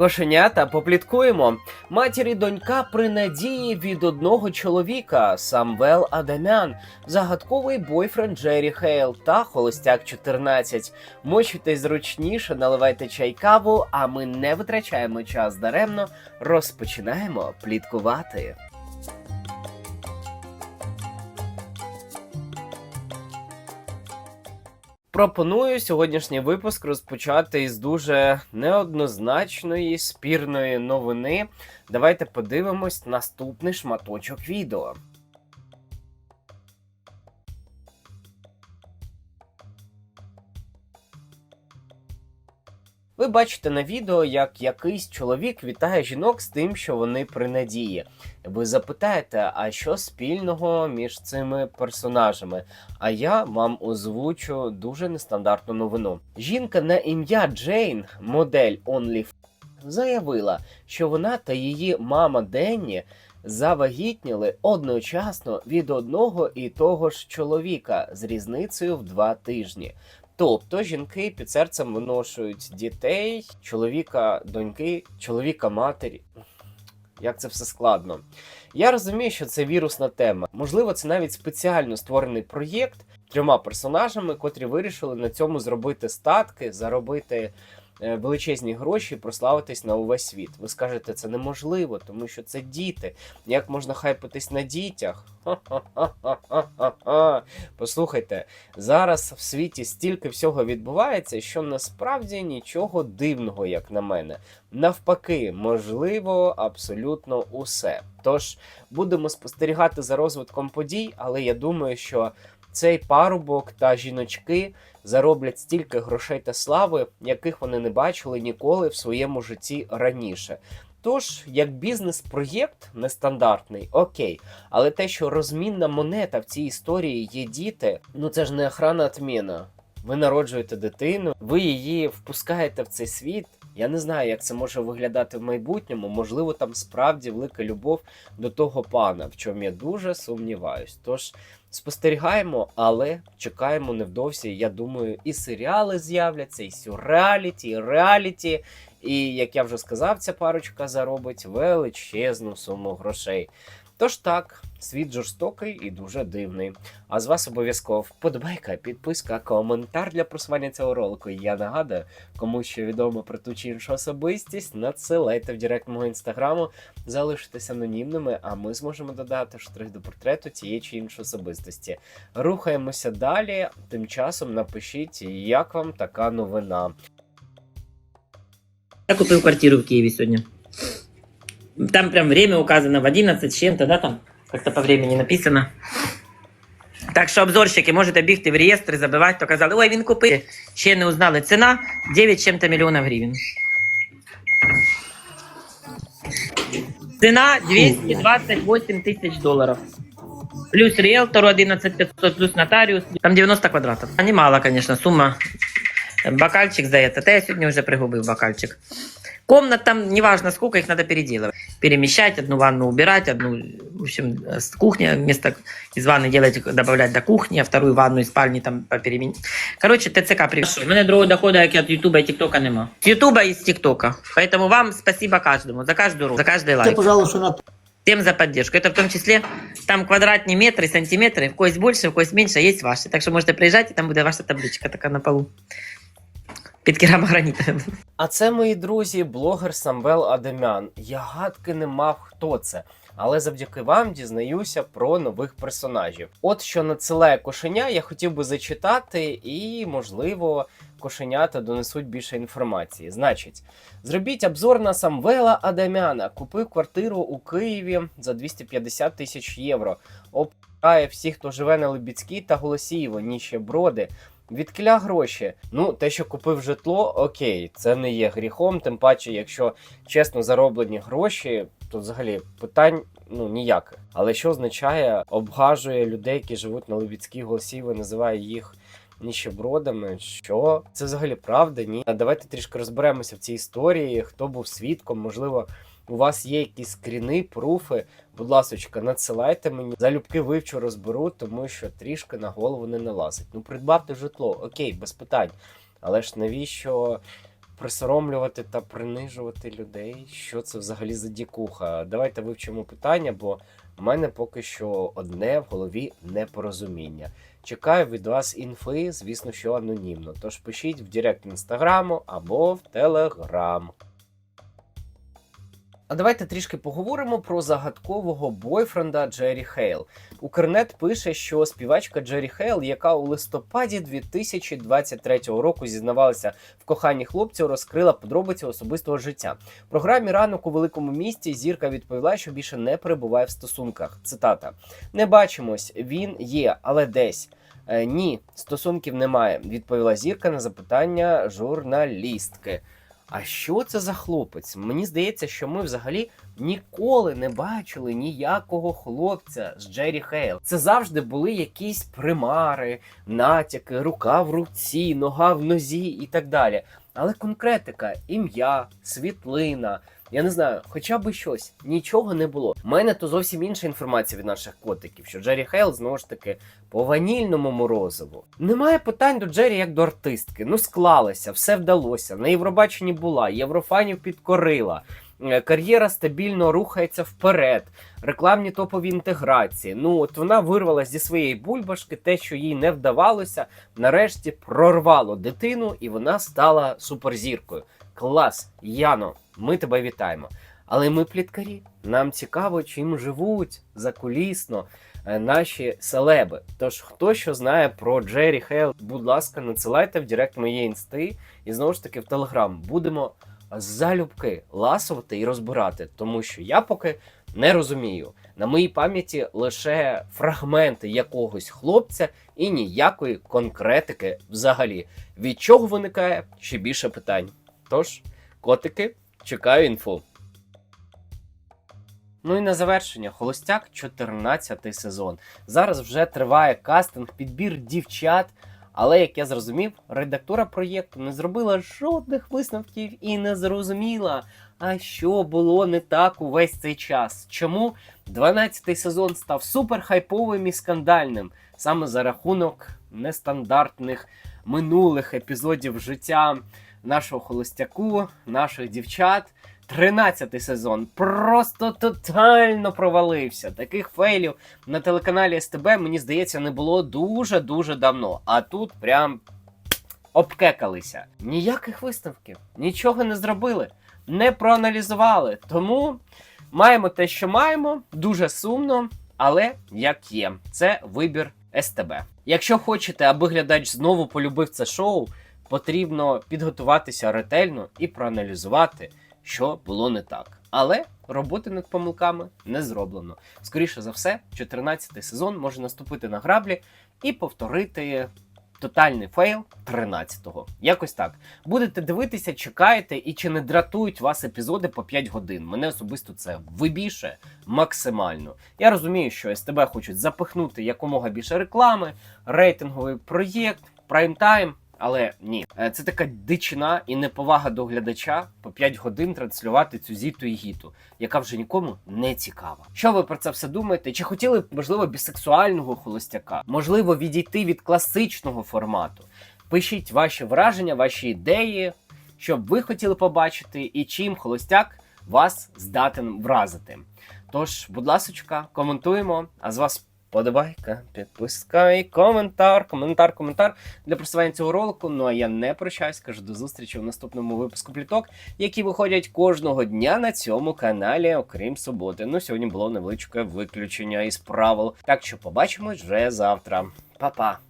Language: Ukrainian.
Кошенята попліткуємо. Матір і донька при надії від одного чоловіка Самвел Адамян, загадковий бойфренд Джері Хейл та Холостяк 14. Мочуйтесь зручніше, наливайте чай каву, а ми не витрачаємо час даремно. Розпочинаємо пліткувати. Пропоную сьогоднішній випуск розпочати із дуже неоднозначної спірної новини. Давайте подивимось наступний шматочок відео. Ви бачите на відео, як якийсь чоловік вітає жінок з тим, що вони при надії. Ви запитаєте, а що спільного між цими персонажами? А я вам озвучу дуже нестандартну новину. Жінка на ім'я Джейн, модель OnlyFans, заявила, що вона та її мама Денні завагітніли одночасно від одного і того ж чоловіка з різницею в два тижні. Тобто жінки під серцем виношують дітей, чоловіка, доньки, чоловіка матері. Як це все складно. Я розумію, що це вірусна тема. Можливо, це навіть спеціально створений проєкт трьома персонажами, котрі вирішили на цьому зробити статки, заробити величезні гроші прославитись на увесь світ. Ви скажете, це неможливо, тому що це діти. Як можна хайпитись на дітях? Ха-ха-ха-ха-ха-ха. Послухайте, зараз в світі стільки всього відбувається, що насправді нічого дивного, як на мене. Навпаки, можливо, абсолютно усе. Тож будемо спостерігати за розвитком подій, але я думаю, що цей парубок та жіночки зароблять стільки грошей та слави, яких вони не бачили ніколи в своєму житті раніше. Тож, як бізнес-проєкт нестандартний, окей, але те, що розмінна монета в цій історії є діти, ну це ж не охрана отміна. Ви народжуєте дитину, ви її впускаєте в цей світ. Я не знаю, як це може виглядати в майбутньому. Можливо, там справді велика любов до того пана, в чому я дуже сумніваюсь. Тож спостерігаємо, але чекаємо невдовзі. Я думаю, і серіали з'являться, і сюрреаліті, і реаліті. І як я вже сказав, ця парочка заробить величезну суму грошей. Тож так, світ жорстокий і дуже дивний. А з вас обов'язково вподобайка, підписка, коментар для просування цього ролику. Я нагадую, кому що відомо про ту чи іншу особистість, надсилайте в директ мого інстаграму, залишитесь анонімними, а ми зможемо додати штрих до портрету тієї чи іншої особистості. Рухаємося далі. Тим часом напишіть, як вам така новина. Я купил квартиру в Киеве сегодня. Там прям время указано в 11 с чем-то, да, там как-то по времени написано. Так що обзорщики можете бігти в реєстр і забивати, то казали, ой, він купив. Ще не узнали. Ціна 9 з чим-то мільйонів гривень. Ціна 228 тисяч доларів. Плюс риэлтору 11 500, плюс нотаріус. Там 90 квадратів. Немало, конечно, сума. Бокальчик за это. Та я сегодня уже пригубил бокальчик. Комнат там, неважно сколько, их надо переделывать. Перемещать, одну ванну убирать, одну, в общем, с кухни, вместо из ванны делать, добавлять до кухни, а вторую ванну из спальни там попеременить. Короче, ТЦК пришел. У меня другого дохода, как от Ютуба и ТикТока нема. С Ютуба и с ТикТока. Поэтому вам спасибо каждому, за каждую руку, за каждый лайк. пожалуй, що на Всем за поддержку. Это в том числе там квадратные метры, сантиметры, в кость больше, в кость меньше, есть ваши. Так что можете приезжать, и там будет ваша табличка такая на полу. Під керамогранітом. А це, мої друзі, блогер Самвел Адамян. Я гадки не мав, хто це. Але завдяки вам дізнаюся про нових персонажів. От що надсилає кошеня, я хотів би зачитати, і, можливо, кошенята донесуть більше інформації. Значить, зробіть обзор на Самвела Адамяна. Купив квартиру у Києві за 250 тисяч євро. Опрає всіх, хто живе на Либіцькій та Голосіїво, ніщеброди. Відкля гроші. Ну, те, що купив житло, окей, це не є гріхом. Тим паче, якщо чесно зароблені гроші, то взагалі питань ну ніяких. Але що означає, обгажує людей, які живуть на Левіцькій голосіві, називає їх ніщебродами? Що це взагалі правда? Ні. Давайте трішки розберемося в цій історії. Хто був свідком? Можливо, у вас є якісь скріни, пруфи. Будь ласочка, надсилайте мені. Залюбки вивчу, розберу, тому що трішки на голову не налазить. Ну, придбати житло, окей, без питань. Але ж навіщо присоромлювати та принижувати людей. Що це взагалі за дікуха? Давайте вивчимо питання, бо в мене поки що одне в голові непорозуміння. Чекаю від вас інфи, звісно, що анонімно. Тож пишіть в Директ інстаграму або в Телеграм. А давайте трішки поговоримо про загадкового бойфренда Джері Хейл. Укрнет пише, що співачка Джері Хейл, яка у листопаді 2023 року зізнавалася в коханні хлопців, розкрила подробиці особистого життя. В програмі ранок у великому місті зірка відповіла, що більше не перебуває в стосунках. Цитата: Не бачимось, він є, але десь. «Е, Ні, стосунків немає, відповіла зірка на запитання журналістки. А що це за хлопець? Мені здається, що ми взагалі ніколи не бачили ніякого хлопця з Джері Хейл. Це завжди були якісь примари, натяки, рука в руці, нога в нозі і так далі. Але конкретика, ім'я, світлина. Я не знаю, хоча б щось, нічого не було. У мене то зовсім інша інформація від наших котиків, що Джері Хейл знову ж таки по ванільному морозиву. Немає питань до Джері як до артистки. Ну склалося, все вдалося. На Євробаченні була, єврофанів підкорила. Е, Кар'єра стабільно рухається вперед, рекламні топові інтеграції. Ну от вона вирвалася зі своєї бульбашки, те, що їй не вдавалося, нарешті прорвало дитину, і вона стала суперзіркою. Клас, Яно, ми тебе вітаємо. Але ми пліткарі. Нам цікаво, чим живуть закулісно е, наші селеби. Тож, хто що знає про Джері Хейл, будь ласка, надсилайте в директ моєї інсти і знову ж таки в Телеграм. Будемо залюбки ласувати і розбирати, тому що я поки не розумію. На моїй пам'яті лише фрагменти якогось хлопця і ніякої конкретики взагалі. Від чого виникає ще більше питань. Тож, котики, чекаю інфу. Ну і на завершення, Холостяк 14 сезон. Зараз вже триває кастинг, підбір дівчат. Але як я зрозумів, редактора проєкту не зробила жодних висновків і не зрозуміла, а що було не так увесь цей час. Чому 12-й сезон став супер хайповим і скандальним саме за рахунок нестандартних минулих епізодів життя нашого холостяку, наших дівчат. 13-й сезон просто тотально провалився. Таких фейлів на телеканалі СТБ, мені здається, не було дуже-дуже давно. А тут прям обкекалися. Ніяких висновків, нічого не зробили, не проаналізували. Тому маємо те, що маємо, дуже сумно, але як є, це вибір СТБ. Якщо хочете, аби глядач знову полюбив це шоу, потрібно підготуватися ретельно і проаналізувати що було не так. Але роботи над помилками не зроблено. Скоріше за все, 14-й сезон може наступити на граблі і повторити тотальний фейл 13-го. Якось так. Будете дивитися, чекаєте, і чи не дратують вас епізоди по 5 годин. Мене особисто це вибільше максимально. Я розумію, що СТБ хочуть запихнути якомога більше реклами, рейтинговий проєкт, прайм-тайм. Але ні, Е, це така дичина і неповага до глядача по 5 годин транслювати цю зіту і гіту, яка вже нікому не цікава. Що ви про це все думаєте? Чи хотіли б, можливо, бісексуального холостяка? Можливо, відійти від класичного формату? Пишіть ваші враження, ваші ідеї, що б ви хотіли побачити, і чим холостяк вас здатен вразити. Тож, будь ласочка, коментуємо. А з вас Подобайка, підписка і коментар, коментар, коментар для просування цього ролику. Ну а я не прощаюсь, кажу до зустрічі в наступному випуску пліток, які виходять кожного дня на цьому каналі, окрім суботи. Ну, сьогодні було невеличке виключення із правил. Так що побачимось вже завтра. Па-па!